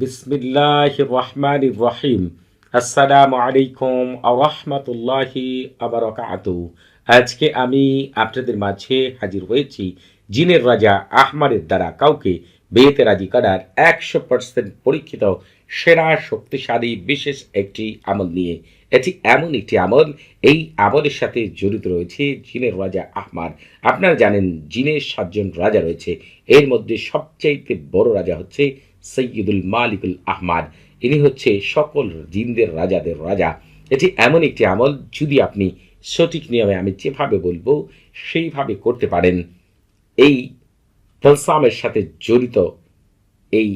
বিসমিল্লাহ রহমান রহিম। আসসালামু আলাইকুম আরহামতুল্লাহি আবরকাত আজকে আমি আপনাদের মাঝে হাজির হয়েছি জিনের রাজা আহমারের দ্বারা। কাউকে বিয়েতে রাজি করার একশো পার্সেন্ট পরীক্ষিত, সেরা, শক্তিশালী, বিশেষ একটি আমল নিয়ে। এটি এমন একটি আমল, এই আমলের সাথে জড়িত রয়েছে জিনের রাজা আহমার আপনারা জানেন জিনের সাতজন রাজা রয়েছে। এর মধ্যে সবচাইতে বড় রাজা হচ্ছে সৈয়দুল মালিকুল আহমাদ। ইনি হচ্ছে সকল জিনদের রাজাদের রাজা। এটি এমন একটি আমল, যদি আপনি সঠিক নিয়মে আমি যেভাবে বলব, সেইভাবে করতে পারেন। এই তলসামের সাথে জড়িত এই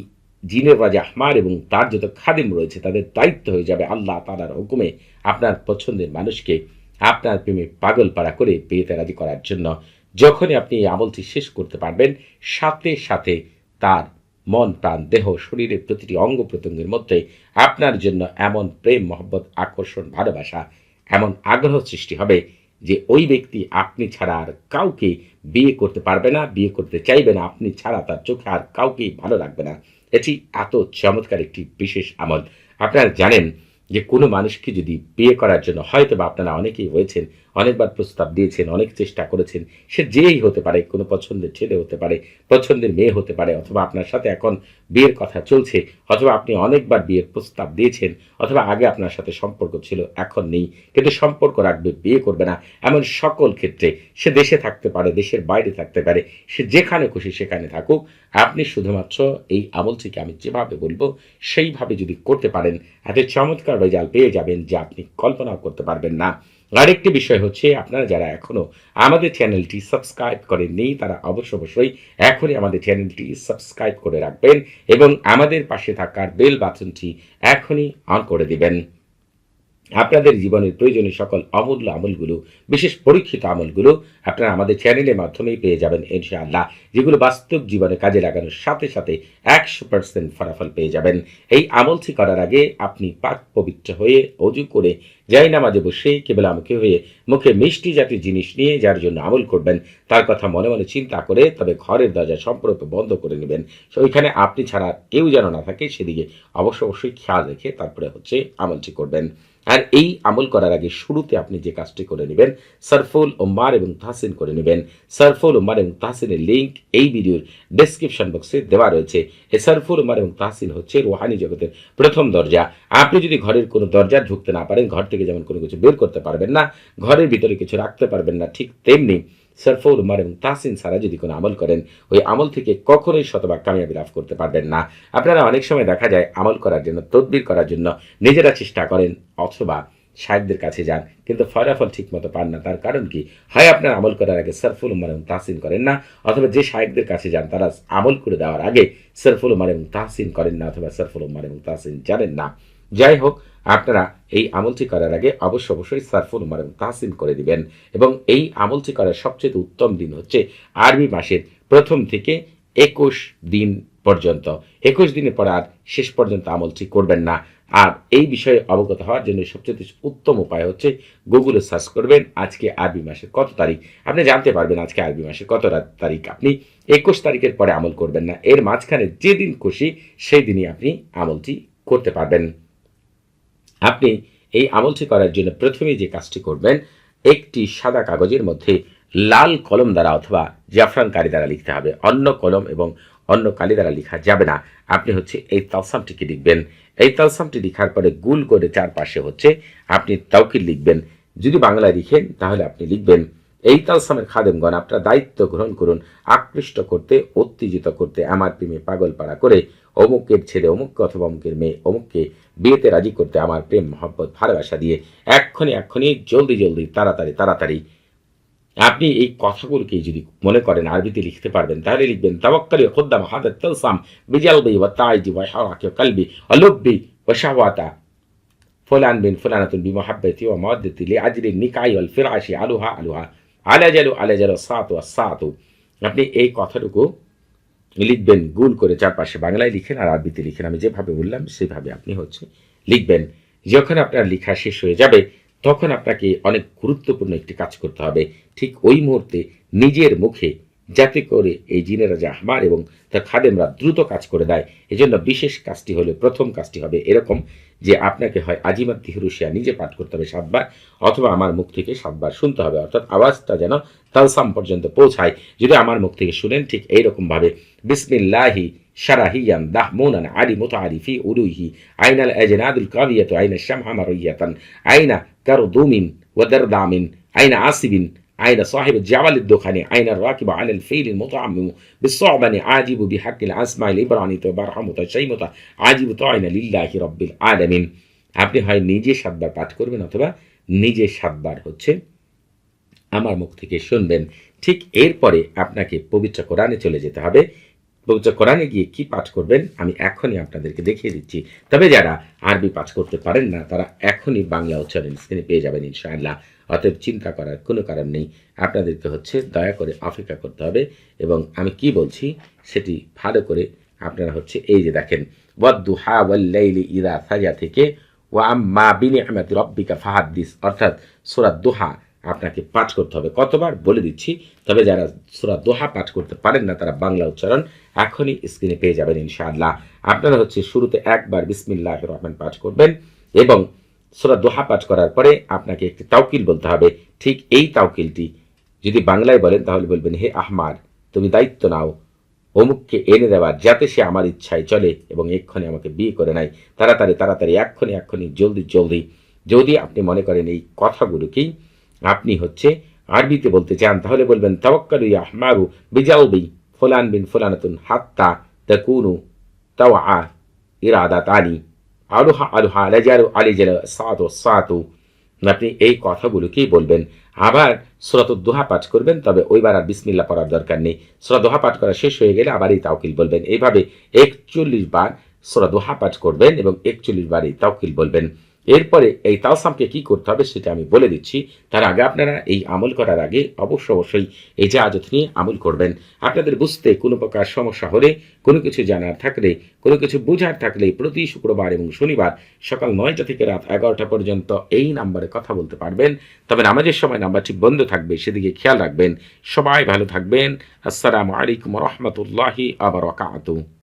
জিনের রাজা আহমার এবং তার যত খাদিম রয়েছে, তাদের দায়িত্ব হয়ে যাবে আল্লাহ তালার হুকুমে আপনার পছন্দের মানুষকে আপনার প্রেমে পাগল পাড়া করে বিয়েতে রাজি করার জন্য। যখনই আপনি এই আমলটি শেষ করতে পারবেন, সাথে সাথে তার মন, প্রাণ, দেহ শরীরের প্রতিটি অঙ্গ প্রত্যঙ্গের মধ্যে আপনার জন্য এমন প্রেম, মহব্বত, আকর্ষণ, ভালোবাসা, এমন আগ্রহ সৃষ্টি হবে যে ওই ব্যক্তি আপনি ছাড়া আর কাউকে বিয়ে করতে পারবে না, বিয়ে করতে চাইবে না। আপনি ছাড়া তার চোখে আর কাউকেই ভালো লাগবে না। এটি এত চমৎকার একটি বিশেষ আমল। আপনারা জানেন যে কোনো মানুষকে যদি বিয়ে করার জন্য হয়তো বা আপনারা অনেকেই হয়েছেন অনেকবার প্রস্তাব দিয়েছেন, অনেক চেষ্টা করেছেন। সে যেই হতে পারে, কোনো পছন্দের ছেলে হতে পারে, পছন্দের মেয়ে হতে পারে, অথবা আপনার সাথে এখন বিয়ের কথা চলছে, অথবা আপনি অনেকবার বিয়ের প্রস্তাব দিয়েছেন, অথবা আগে আপনার সাথে সম্পর্ক ছিল, এখন নেই। কিন্তু সম্পর্ক রাখবে, বিয়ে করবে না, এমন সকল ক্ষেত্রে সে দেশে থাকতে পারে, দেশের বাইরে থাকতে পারে, সে যেখানে খুশি সেখানে থাকুক। আপনি শুধুমাত্র এই আমলটিকে আমি যেভাবে বলব, সেইভাবে যদি করতে পারেন, এত চমৎকার রেজাল্ট পেয়ে যাবেন যে আপনি কল্পনাও করতে পারবেন না। আরেকটি বিষয় হচ্ছে, আপনারা যারা এখনও আমাদের চ্যানেলটি সাবস্ক্রাইব করেননি, তারা অবশ্য অবশ্যই এখনই আমাদের চ্যানেলটি সাবস্ক্রাইব করে রাখবেন এবং আমাদের পাশে থাকার বেল বাটনটি এখনই অন করে দিবেন। আপনাদের জীবনের প্রয়োজনীয় সকল অমূল্য আমলগুলো, বিশেষ পরীক্ষিত আমলগুলো আপনারা আমাদের চ্যানেলের মাধ্যমেই পেয়ে যাবেন ইনশাআল্লাহ, যেগুলো বাস্তব জীবনে কাজে লাগানোর সাথে সাথে একশো পার্সেন্ট ফলাফল পেয়ে যাবেন। এই আমলটি করার আগে আপনি পাক পবিত্র হয়ে অজু করে যাই নামাজে বসে কেবল আমাকে হয়ে মুখে মিষ্টি জাতীয় জিনিস নিয়ে যার জন্য আমল করবেন, তার কথা মনে মনে চিন্তা করে তবে ঘরের দরজা সম্পর্ক বন্ধ করে নেবেন। ওইখানে আপনি ছাড়া কেউ যেন না থাকে, সেদিকে অবশ্য অবশ্যই খেয়াল রেখে তারপরে হচ্ছে আমলটি করবেন। আর এই আমল করার আগে শুরুতে আপনি যে কাজটি করে নেবেন, সারফুল ওম্বার এবং তাহসিন করে নেবেন। সারফুল ওম্বার এবং তাহসিনের লিঙ্ক এই ভিডিওর ডেসক্রিপশন বক্সে দেওয়া রয়েছে। এ সারফুল ওম্বার এবং তাহসিন হচ্ছে রোহানি জগতের প্রথম দরজা। আপনি যদি ঘরের কোনো দরজা ঢুকতে না পারেন, ঘর থেকে যেমন কোনো কিছু বের করতে পারবেন না, ঘরের ভিতরে কিছু রাখতে পারবেন না, ঠিক তেমনি সরফুল উমার এবং তাহসিন সারা যদি কোনো আমল করেন, ওই আমল থেকে কখনোই শতভাগ কামিয়াবি লাভ করতে পারবেন না। আপনারা অনেক সময় দেখা যায় আমল করার জন্য, তদবির করার জন্য নিজেরা চেষ্টা করেন অথবা সাহেবদের কাছে যান, কিন্তু ফলাফল ঠিক মতো পান না। তার কারণ কি? হয় আপনার আমল করার আগে সরফুল উমার এবং তাহসিন করেন না, অথবা যে সাহেবদের কাছে যান, তারা আমল করে দেওয়ার আগে সরফুল উমার এবং তাহসিন করেন না, অথবা সরফুল উমার এবং তাহসিন জানেন না। যাই হোক আপনারা এই আমলটি করার আগে অবশ্য অবশ্যই সারফুল উমার তাহসিন করে দিবেন এবং এই আমলটি করার সবচেয়ে উত্তম দিন হচ্ছে আরবি মাসের প্রথম থেকে একুশ দিন পর্যন্ত। একুশ দিনের পর আর শেষ পর্যন্ত আমলটি করবেন না। আর এই বিষয়ে অবগত হওয়ার জন্য সবচেয়ে উত্তম উপায় হচ্ছে গুগলে সার্চ করবেন আজকে আরবি মাসের কত তারিখ। আপনি জানতে পারবেন আজকে আরবি মাসের কত তারিখ। আপনি একুশ তারিখের পরে আমল করবেন না। এর মাঝখানে যেদিন খুশি সেই দিনই আপনি আমলটি করতে পারবেন। আপনি এই আমলটি করার জন্য প্রথমেই যে কাজটি করবেন, একটি সাদা কাগজের মধ্যে লাল কলম দ্বারা অথবা জাফরান কালি দ্বারা লিখতে হবে। অন্য কলম এবং অন্য কালি দ্বারা লেখা যাবে না। আপনি হচ্ছে এই তালসামটিকে লিখবেন। এই তালসামটি লিখার পরে গুল করে চারপাশে হচ্ছে আপনি তাওকিল লিখবেন। যদি বাংলায় লিখেন, তাহলে আপনি লিখবেন, এই তালসামের খাদেমগণ, আপনার দায়িত্ব গ্রহণ করুন, আকৃষ্ট করতে, উত্তেজিত করতে, আমার প্রেমে পাগল পাড়া করে অমুকের ছেলে, অমুককে অথবা অমুকের মেয়ে, অমুককে বিয়েতে রাজি করতে আমার প্রেম, মহব্বত, ভালোবাসা দিয়ে এক্ষণি এক্ষণি জলদি জলদি, তাড়াতাড়ি তাড়াতাড়ি। আপনি এই কথাগুলোকে যদি মনে করেন, আরবিতে লিখতে পারবেন, তাহলে লিখবেন, তাওয়াক্কালি খুদ্দাম হাদাত তালসাম বিজালবি ওয়া তাইজি হারাকি ওয়া কালবি ওয়া লুব্বি ওয়া শাহওয়াতা। ফুলান বিন ফুলানাতুন বিমহাব্বতি ওয়া মাওয়াদ্দাতি লিআজলি নিকাই ওয়াল ফিরাশি আলুহা আলুহা। আলাজালু আলাজালু সাতু ওয়া সাতু। আপনি এই কথাটুকু লিখবেন গুল করে চারপাশে বাংলায় লিখেন আর আরবিতে লিখেন। আমি যেভাবে বললাম, সেভাবে আপনি হচ্ছে লিখবেন। যখন আপনার লেখা শেষ হয়ে যাবে, তখন আপনাকে অনেক গুরুত্বপূর্ণ একটি কাজ করতে হবে। ঠিক ওই মুহূর্তে নিজের মুখে যাতে করে এই জিনেরা যে আহমার এবং তার খাদেমরা দ্রুত কাজ করে দেয়, এজন্য বিশেষ কাজটি হলে প্রথম কাজটি হবে এরকম যে আপনাকে হয় আজিমাত তিহরুশিয়া নিজে পাঠ করতে হবে সাতবার অথবা আমার মুখ থেকে সাতবার শুনতে হবে। অর্থাৎ আওয়াজটা যেন তালসাম পর্যন্ত পৌঁছায়। যদি আমার মুখ থেকে শুনেন ঠিক এইরকমভাবে বিসমিল্লাহি শারাহিয়ান দাহমুনান আলি মুতারিফি উলুহি আইনাল আজনাদুল কাবিয়াতু আইনা শামহা মারুইয়াতান আইনা কারদুমিন ওয়াদারদামিন আইনা আসিবিন أين صاحب الجبل الدخاني أين الراكب على الفيل المطعم بالصعبة عاجب بحق الأسماء الإبراني تبرحم تشيمة عاجب طاعن لله رب العالمين আপনি হয় নিজে সাতবার পাঠ করবেন অথবা নিজে সাতবার হচ্ছে আমার মুখ থেকে শুনবেন ঠিক এরপরে আপনাকে পবিত্র কোরআনে চলে যেতে হবে পবিত্র কোরআনে গিয়ে কি পাঠ করবেন, আমি এখনই আপনাদেরকে দেখিয়ে দিচ্ছি। তবে যারা আরবি পাঠ করতে পারেন না, তারা এখনই বাংলা উচ্চারণ স্ক্রিনে পেয়ে যাবেন ইনশাআল্লাহ। অতএব চিন্তা করার কোনো কারণ নেই। আপনাদেরকে হচ্ছে দয়া করে অপেক্ষা করতে হবে এবং আমি কি বলছি, সেটি ভালো করে আপনারা হচ্ছে এই যে দেখেন, ওয়াদ্দুহা ওয়াল্লাইলি ইদা সাজা থেকে, ওয়া আম্মা বিনিআমাতি রব্বিকা ফাহাদ্দিস, অর্থাৎ সূরা দোহা আপনাকে পাঠ করতে হবে। কতবার? বলে দিচ্ছি। তবে যারা সূরা দোহা পাঠ করতে পারেন না, তারা বাংলা উচ্চারণ এখনই স্ক্রিনে পেয়ে যাবেন ইনশাআল্লাহ। আপনারা হচ্ছে শুরুতে একবার বিসমিল্লাহ রহমান পাঠ করবেন এবং সূরা দোহা পাঠ করার পরে আপনাকে একটি তাওকিল বলতে হবে। ঠিক এই তাওকিলটি যদি বাংলায় বলেন, তাহলে বলবেন, হে আহমার তুমি দায়িত্ব নাও। অমুককে এনে দেওয়ার যাতে সে আমার ইচ্ছায় চলে এবং এক্ষণে আমাকে বিয়ে করে নেয়। তাড়াতাড়ি তাড়াতাড়ি, এক্ষণে এক্ষণে, জলদি জলদি। যদি আপনি মনে করেন এই কথাগুলোকেই আপনি হচ্ছে আরবিতে বলতে চান, তাহলে বলবেন, তাওয়াক্কালু ইয়া আহমারু বিজালবি ফুলান বিন ফুলানাতুন হাত্তা তাকুনু তাওয়া ইরাদাত আনি আলুহা আলুহা আলাজারু আলিজাল সাতু সাতু। আপনি এই কথাগুলোকেই বলবেন। আবার সুরাত দোহা পাঠ করবেন, তবে ওইবার আর বিসমিল্লা পড়ার দরকার নেই। সুরা দোহা পাঠ করা শেষ হয়ে গেলে আবার এই তাওকিল বলবেন। এইভাবে একচল্লিশ বার সুরা দোহা পাঠ করবেন এবং একচল্লিশ বার এই তাওকিল বলবেন। এরপরে এই তাওসামকে কি করতে হবে সেটা আমি বলে দিচ্ছি। তার আগে আপনারা এই আমল করার আগে অবশ্য অবশ্যই এই যে আজত নিয়ে আমল করবেন। আপনাদের বুঝতে কোনো প্রকার সমস্যা হলে, কোনো কিছু জানার থাকলে, কোনো কিছু বোঝার থাকলে প্রতি শুক্রবার এবং শনিবার সকাল নয়টা থেকে রাত এগারোটা পর্যন্ত এই নাম্বারে কথা বলতে পারবেন। তবে নামাজের সময় নাম্বারটি বন্ধ থাকবে, সেদিকে খেয়াল রাখবেন। সবাই ভালো থাকবেন। আসসালামু আলাইকুম রহমতুল্লাহি আবার